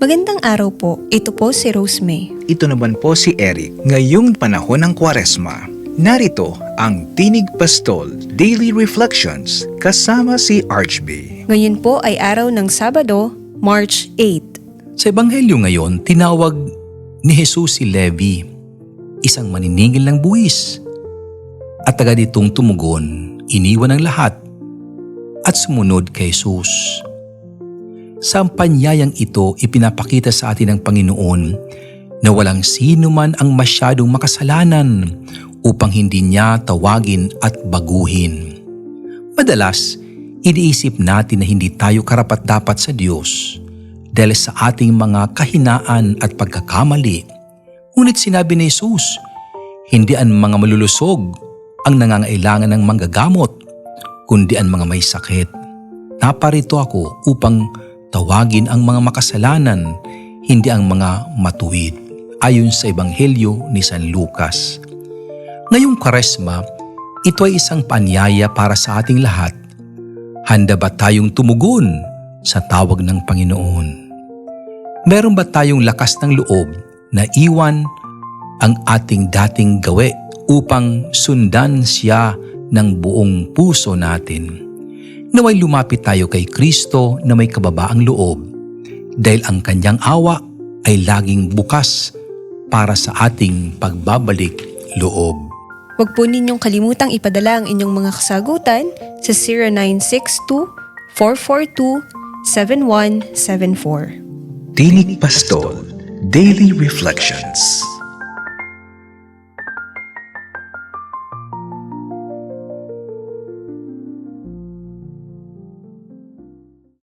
Magandang araw po. Ito po si Rose May. Ito naman po si Eric. Ngayong panahon ng Kwaresma, narito ang Tinig Pastol Daily Reflections kasama si Archby. Ngayon po ay araw ng Sabado, March 8. Sa Ebanghelyo ngayon, tinawag ni Jesus si Levi, isang maniningil ng buwis. At taga ditong tumugon, iniwan ang lahat at sumunod kay Jesus. Sa panyayang ito, ipinapakita sa atin ng Panginoon na walang sino man ang masyadong makasalanan upang hindi niya tawagin at baguhin. Madalas, iniisip natin na hindi tayo karapat-dapat sa Diyos dahil sa ating mga kahinaan at pagkakamali. Ngunit sinabi ni Jesus, hindi ang mga malulusog ang nangangailangan ng manggagamot, kundi ang mga may sakit. Naparito ako upang tawagin ang mga makasalanan, hindi ang mga matuwid, ayon sa Ebanghelyo ni San Lucas. Ngayong karesma, ito ay isang panyaya para sa ating lahat. Handa ba tayong tumugon sa tawag ng Panginoon? Meron ba tayong lakas ng loob na iwan ang ating dating gawi upang sundan siya ng buong puso natin? Naway lumapit tayo kay Kristo na may kababaang loob dahil ang kanyang awa ay laging bukas para sa ating pagbabalik loob. Huwag po ninyong kalimutang ipadala ang inyong mga kasagutan sa 0962-442-7174. Tinig Pastol Daily Reflections